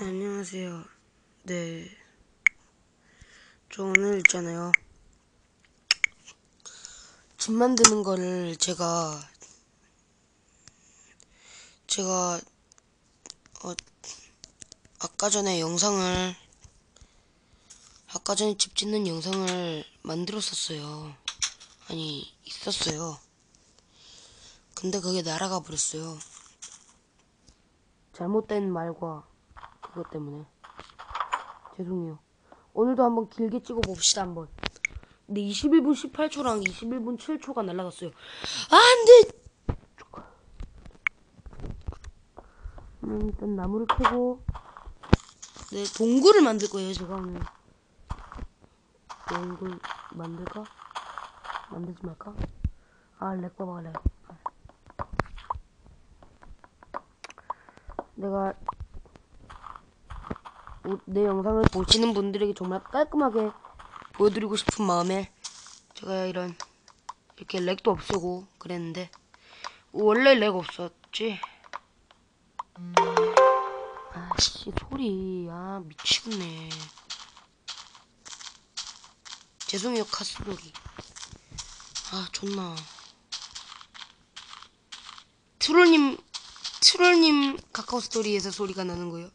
네, 안녕하세요. 네. 저 오늘 있잖아요. 집 만드는 거를 제가, 제가, 어, 아까 전에 영상을, 아까 전에 집 짓는 영상을 만들었었어요. 아니, 있었어요. 근데 그게 날아가 버렸어요. 잘못된 말과 그것 때문에 죄송해요. 오늘도 한번 길게 찍어 봅시다 한번. 근데 21분 18초랑 21분 7초가 날라갔어요. 아, 안돼. 음, 일단 나무를 캐고 네 동굴을 만들 거예요 제가 오늘. 동굴 만들까? 만들지 말까? 아, 렉 봐봐 렉. 내가 오- 내 영상을 보시는 분들에게 정말 깔끔하게 보여드리고 싶은 마음에 제가 이런 이렇게 렉도 없애고 그랬는데 원래 렉 없었지? 아씨 소리. 아 미치겠네. 죄송해요 카스 소리. 아 존나. 트롤님 트롤님 카카오 스토리에서 소리가 나는 거예요.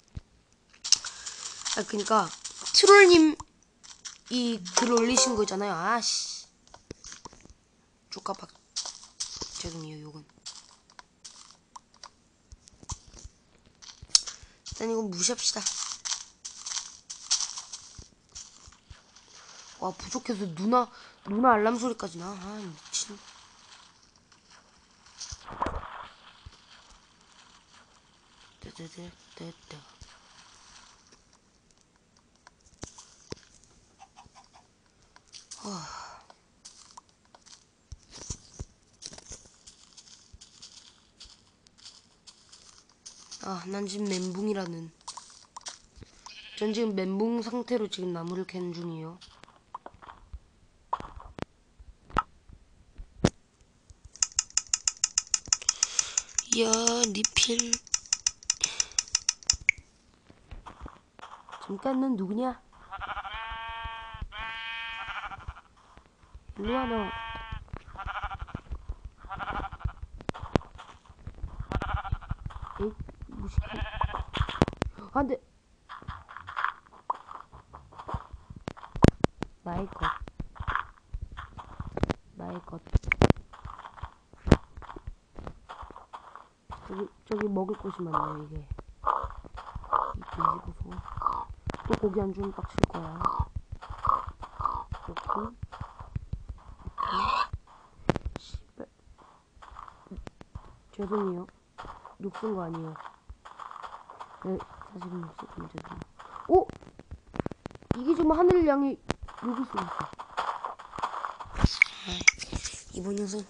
아 그니까 트롤님 이 글 올리신 거잖아요. 아씨 조카박 죄송해요 요건. 일단 이건 무시합시다. 와 부족해서 누나 누나 알람 소리까지 나. 아 미친. 뜨뜨뜨뜨뜨. 아, 난 지금 멘붕이라는. 전 지금 멘붕 상태로 지금 나무를 캐는 중이에요. 야, 리필. 잠깐은 누구냐? 일로와 너. 에이 무식해. 안돼. 나의 것. 나의 것. 저기 저기 먹을 곳이 많네요 이게. 이 돼지고소. 또 고기 안 주면 빡칠 거야. 이렇게. 이렇게. 씨발. 죄송해요. 욕쓴 거 아니에요. 네, 사실은 욕쓰면 죄송해요. 오! 이게 하늘을 향해 여기 쓰고 있어. 이번 영상